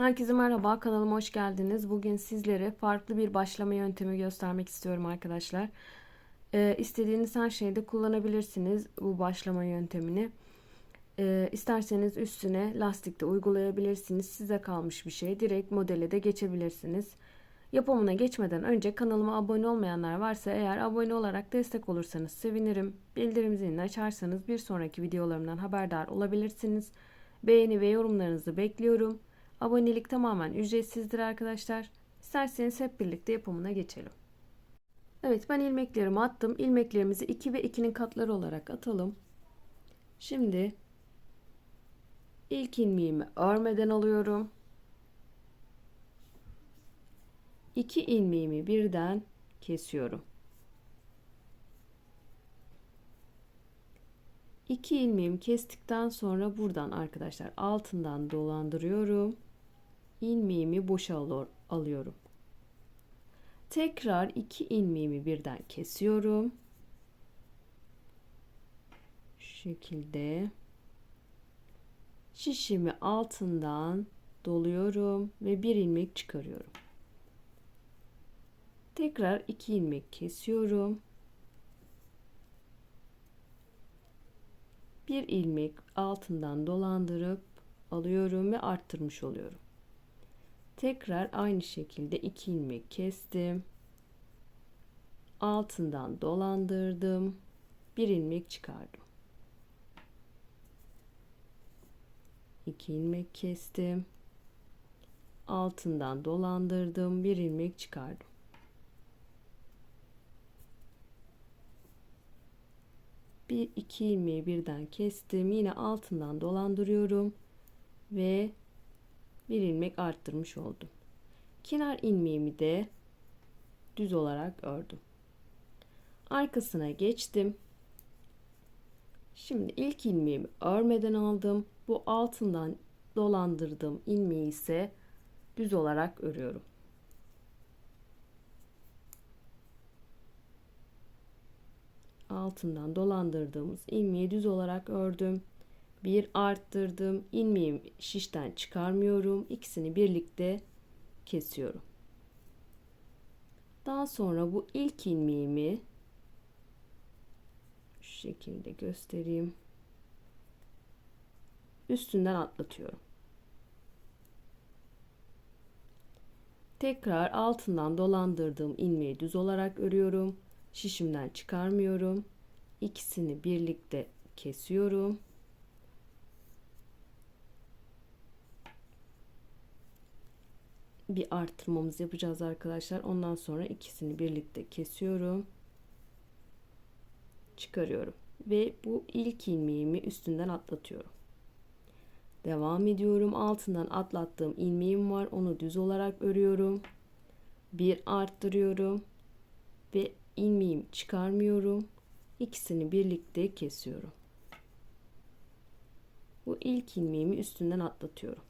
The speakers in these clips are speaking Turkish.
Herkese merhaba, kanalıma hoş geldiniz. Bugün sizlere farklı bir başlama yöntemi göstermek istiyorum arkadaşlar. Ee, istediğiniz her şeyde kullanabilirsiniz bu başlama yöntemini. Ee, isterseniz üstüne lastik de uygulayabilirsiniz. Size kalmış bir şey. Direkt modele de geçebilirsiniz. Yapımına geçmeden önce kanalıma abone olmayanlar varsa eğer abone olarak destek olursanız sevinirim. Bildirim zilini açarsanız bir sonraki videolarımdan haberdar olabilirsiniz. Beğeni ve yorumlarınızı bekliyorum. Abonelik tamamen ücretsizdir arkadaşlar. İsterseniz hep birlikte yapımına geçelim. Evet ben ilmeklerimi attım. İlmeklerimizi 2 ve 2'nin katları olarak atalım. Şimdi ilk ilmeğimi örmeden alıyorum. 2 ilmeğimi birden kesiyorum. 2 ilmeğimi kestikten sonra buradan arkadaşlar altından dolandırıyorum ilmeğimi boşa alıyorum. Tekrar iki ilmeğimi birden kesiyorum. Şu şekilde şişimi altından doluyorum ve bir ilmek çıkarıyorum. Tekrar iki ilmek kesiyorum. Bir ilmek altından dolandırıp alıyorum ve arttırmış oluyorum. Tekrar aynı şekilde iki ilmek kestim. Altından dolandırdım. Bir ilmek çıkardım. İki ilmek kestim. Altından dolandırdım. Bir ilmek çıkardım. Bir iki ilmeği birden kestim. Yine altından dolandırıyorum ve bir ilmek arttırmış oldum. Kenar ilmeğimi de düz olarak ördüm. Arkasına geçtim. Şimdi ilk ilmeğimi örmeden aldım. Bu altından dolandırdığım ilmeği ise düz olarak örüyorum. Altından dolandırdığımız ilmeği düz olarak ördüm bir arttırdım. ilmeğimi şişten çıkarmıyorum. İkisini birlikte kesiyorum. Daha sonra bu ilk ilmeğimi şu şekilde göstereyim. Üstünden atlatıyorum. Tekrar altından dolandırdığım ilmeği düz olarak örüyorum. Şişimden çıkarmıyorum. İkisini birlikte kesiyorum. Bir arttırmamız yapacağız arkadaşlar. Ondan sonra ikisini birlikte kesiyorum. Çıkarıyorum. Ve bu ilk ilmeğimi üstünden atlatıyorum. Devam ediyorum. Altından atlattığım ilmeğim var. Onu düz olarak örüyorum. Bir arttırıyorum. Ve ilmeğimi çıkarmıyorum. İkisini birlikte kesiyorum. Bu ilk ilmeğimi üstünden atlatıyorum.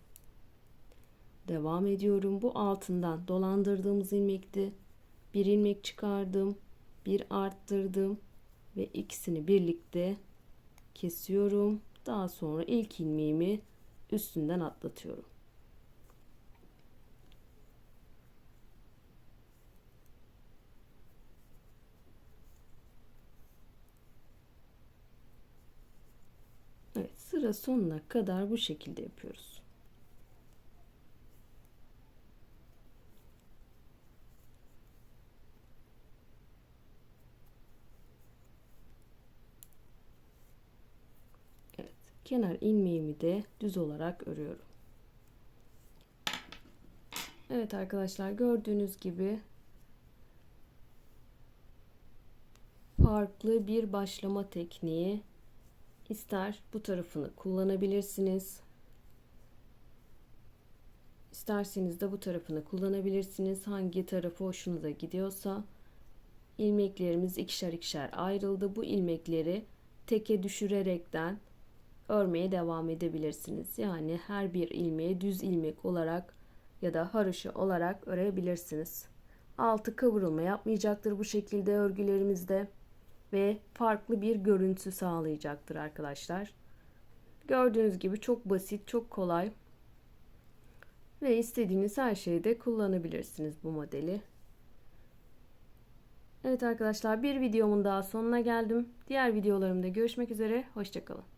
Devam ediyorum. Bu altından dolandırdığımız ilmekti. Bir ilmek çıkardım. Bir arttırdım. Ve ikisini birlikte kesiyorum. Daha sonra ilk ilmeğimi üstünden atlatıyorum. Evet sıra sonuna kadar bu şekilde yapıyoruz. Kenar ilmeğimi de düz olarak örüyorum. Evet arkadaşlar gördüğünüz gibi farklı bir başlama tekniği ister bu tarafını kullanabilirsiniz isterseniz de bu tarafını kullanabilirsiniz hangi tarafı hoşunuza gidiyorsa ilmeklerimiz ikişer ikişer ayrıldı bu ilmekleri teke düşürerekten örmeye devam edebilirsiniz. Yani her bir ilmeği düz ilmek olarak ya da haroşa olarak örebilirsiniz. Altı kıvrılma yapmayacaktır bu şekilde örgülerimizde ve farklı bir görüntü sağlayacaktır arkadaşlar. Gördüğünüz gibi çok basit, çok kolay. Ve istediğiniz her şeyde kullanabilirsiniz bu modeli. Evet arkadaşlar bir videomun daha sonuna geldim. Diğer videolarımda görüşmek üzere. Hoşçakalın.